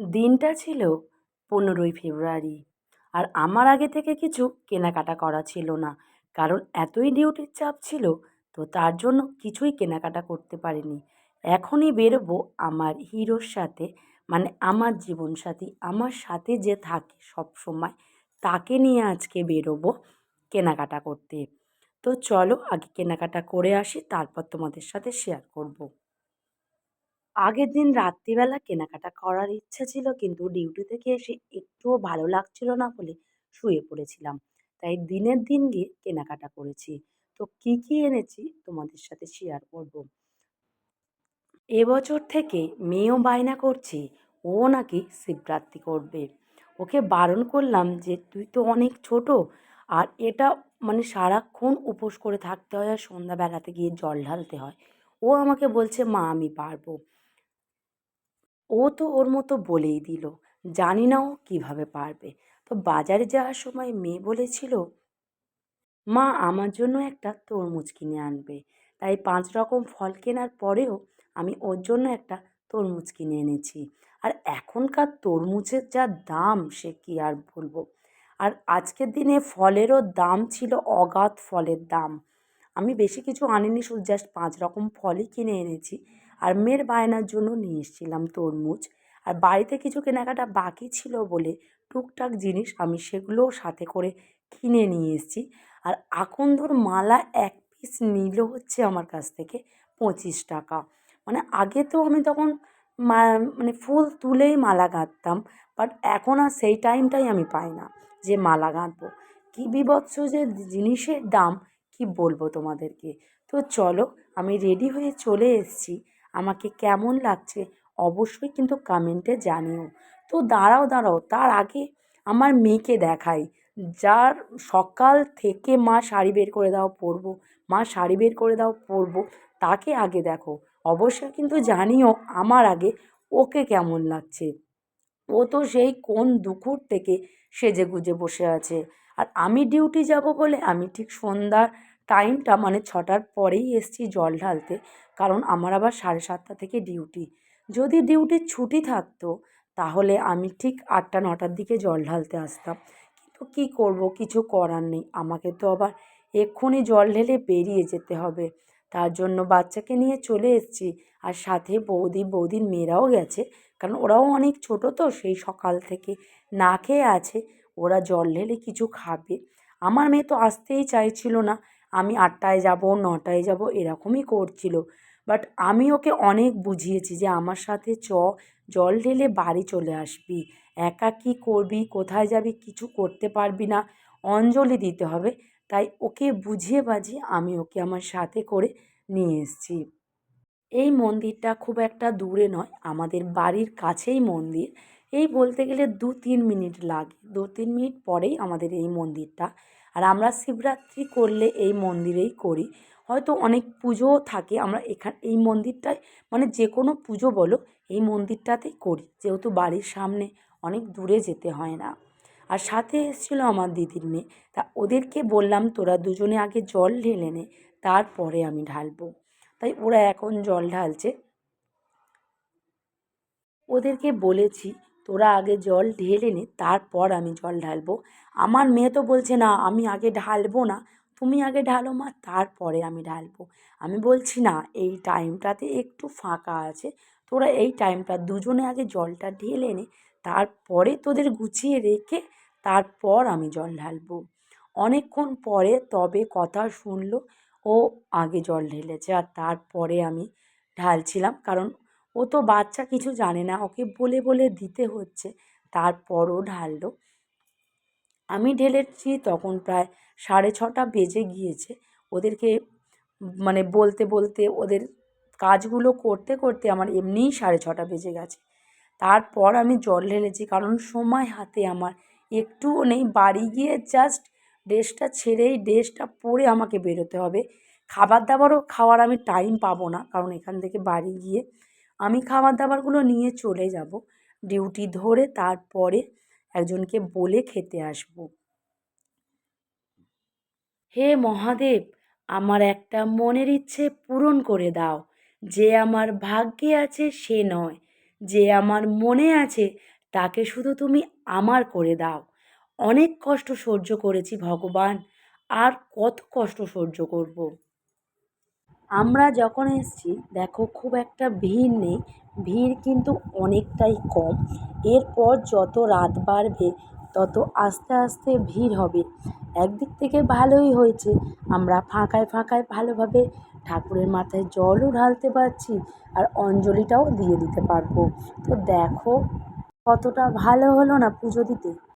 দিনটা ছিল পনেরোই ফেব্রুয়ারি। আর আমার আগে থেকে কিছু কেনাকাটা করা ছিল না। কারণ এতই ডিউটির চাপ ছিল, তো তার জন্য কিছুই কেনাকাটা করতে পারিনি। এখনই বেরোবো আমার হিরোর সাথে মানে আমার জীবনসাথী, আমার সাথে যে থাকে সব সময়, তাকে নিয়ে আজকে বেরোবো কেনাকাটা করতে। তো চলো আগে কেনাকাটা করে আসি, তারপর তোমাদের সাথে শেয়ার করব। আগের দিন রাত্রিবেলা কেনাকাটা করার ইচ্ছা ছিল কিন্তু ডিউটি থেকে এসে একটুও ভালো লাগছিল না বলে শুয়ে পড়েছিলাম। তাই দিনের দিন গিয়ে কেনাকাটা করেছি। তো কী কী এনেছি তোমাদের সাথে শেয়ার করব? এবছর থেকে মেয়েও বায়না করছে, ও নাকি শিবরাত্রি করবে। ওকে বারণ করলাম যে, তুই তো অনেক ছোট, আর এটা মানে সারাক্ষণ উপোস করে থাকতে হয় আর সন্ধ্যাবেলাতে গিয়ে জল ঢালতে হয়। ও আমাকে বলছে, মা, আমি পারব। ও তো ওর মতো বলেই দিল, জানি না ও কীভাবে পারবে। তো বাজারে যাওয়ার সময় মেয়ে বলেছিল, মা, আমার জন্য একটা তরমুজ কিনে আনবে। তাই পাঁচ রকম ফল কেনার পরেও আমি ওর জন্য একটা তরমুজ কিনে এনেছি। আর এখনকার তরমুজের যা দাম, সে কী আর বলব? আর আজকের দিনে ফলেরও দাম ছিল অগাধ ফলের দাম। আমি বেশি কিছু আনিনি, শুধু জাস্ট পাঁচ রকম ফলই কিনে এনেছি। আর মেয়ের বায়নার জন্য নিয়ে এসেছিলাম তরমুজ। আর বাড়িতে কিছু কেনাকাটা বাকি ছিল বলে টুকটাক জিনিস আমি সেগুলোও সাথে করে কিনে নিয়ে এসেছি। আর আকন্দর মালা এক পিস নিল হচ্ছে আমার কাছ থেকে পঁচিশ টাকা। মানে আগে তো আমি তখন মানে ফুল তুলেই মালা গাঁথতাম বাট এখন আর সেই টাইমটাই আমি পাই না যে মালা গাঁথবো কী বীভৎস যে জিনিসের দাম, কি বলব তোমাদেরকে? তো চলো, আমি রেডি হয়ে চলে এসেছি। আমাকে কেমন লাগছে অবশ্যই কিন্তু কমেন্টে জানিও। তো দাঁড়াও দাঁড়াও, তার আগে আমার মেয়েকে দেখাই। যার সকাল থেকে মা শাড়ি বের করে দাও, পরবো। মা শাড়ি বের করে দাও, পরবো। তাকে আগে দেখো। অবশ্যই কিন্তু জানিও আমার আগে ওকে কেমন লাগছে। ও তো সেই কোন দুপুর থেকে সেজে গুজে বসে আছে। আর আমি ডিউটি যাব বলে আমি ঠিক সন্ধ্যার টাইমটা মানে ছটার পরেই এসছি জল ঢালতে, কারণ আমার আবার সাড়ে সাতটা থেকে ডিউটি যদি ডিউটির ছুটি থাকতো, তাহলে আমি ঠিক আটটা, নটার দিকে জল ঢালতে আসতাম। কিন্তু কী করব, কিছু করার নেই। আমাকে তো আবার এক্ষুনি জল ঢেলে বেরিয়ে যেতে হবে। তার জন্য বাচ্চাকে নিয়ে চলে এসেছি আর সাথে বৌদি, বৌদির মেয়েরাও গেছে, কারণ ওরাও অনেক ছোটো তো, সেই সকাল থেকে না খেয়ে আছে। ওরা জল ঢেলে কিছু খাবে। আমার মেয়ে তো আসতেই চাইছিল না। আমি আটটায় যাব, নটায় যাব, এরকমই করছিল। বাট আমি ওকে অনেক বুঝিয়েছি যে, আমার সাথে চ, জল ঢেলে বাড়ি চলে আসবি। একা কী করবি? কোথায় যাবি? কিছু করতে পারবি না। অঞ্জলি দিতে হবে। তাই ওকে বুঝিয়ে বাজিয়ে আমি ওকে আমার সাথে করে নিয়ে এসেছি। এই মন্দিরটা খুব একটা দূরে নয়। আমাদের বাড়ির কাছেই মন্দির। এই বলতে গেলে দু তিন মিনিট লাগে। দু তিন মিনিট পরেই আমাদের এই মন্দিরটা। আর আমরা শিবরাত্রি করলে এই মন্দিরেই করি। হয়তো অনেক পুজোও থাকে। আমরা এখান, এই মন্দিরটায় মানে যে কোনো পুজো বলো, এই মন্দিরটাতেই করি। যেহেতু বাড়ির সামনে অনেক দূরে যেতে হয় না। আর সাথে এসেছিল আমার দিদির মেয়ে। তা ওদেরকে বললাম, তোরা দুজনে আগে জল ঢেলে নে, তারপরে আমি ঢালবো। তাই ওরা এখন জল ঢালছে। ওদেরকে বলেছি তোরা আগে জল ঢেলে নে, তারপর আমি জল ঢালবো। আমার মেয়ে তো বলছে, না, আমি আগে ঢালবো না। তুমি আগে ঢালো মা, তারপরে আমি ঢালবো। আমি বলছি, না, এই টাইমটাতে একটু ফাঁকা আছে। তোরা এই টাইমটা দুজনে আগে জলটা ঢেলে নে, তারপরে তোদের গুছিয়ে রেখে তারপর আমি জল ঢালবো। অনেকক্ষণ পরে তবে কথা শুনলো, ও আগে জল ঢেলেছে, আর তারপরে আমি ঢালছিলাম। কারণ ও তো বাচ্চা কিছু জানে না, ওকে বলে বলে দিতে হচ্ছে। তারপরও ঢাললো। আমি ঢেলেছি তখন প্রায় সাড়ে ছটা বেজে গিয়েছে। ওদেরকে মানে বলতে বলতে ওদের কাজগুলো করতে করতে আমার এমনিই সাড়ে ছটা বেজে গেছে। তারপর আমি জল ঢেলেছি কারণ সময় হাতে আমার। একটুও নেই, বাড়ি গিয়ে জাস্ট ড্রেসটা ছেড়েই ড্রেসটা পরে আমাকে বেরোতে হবে। খাবার দাবারও খাওয়ার আমি টাইম পাবো না, কারণ এখান থেকে বাড়ি গিয়ে আমি খাবার দাবারগুলো নিয়ে চলে যাব। ডিউটি ধরে তারপরে একজনকে বলে খেতে আসব। হে মহাদেব, আমার একটা মনের ইচ্ছে পূরণ করে দাও। যে আমার ভাগ্যে আছে সে নয়। যে আমার মনে আছে তাকে শুধু তুমি আমার করে দাও। অনেক কষ্ট সহ্য করেছি ভগবান, আর কত কষ্ট সহ্য করব? আমরা যখন এসছি, দেখো খুব একটা ভিড় নেই। ভিড় কিন্তু অনেকটাই কম। এরপর যত রাত বাড়বে, তত আস্তে আস্তে ভিড় হবে। একদিক থেকে ভালোই হয়েছে। আমরা ফাঁকায় ফাঁকায় ভালোভাবে ঠাকুরের মাথায় জলও ঢালতে পারছি আর অঞ্জলিটাও দিয়ে দিতে পারব। তো দেখো কতটা ভালো হলো না পুজো দিতে।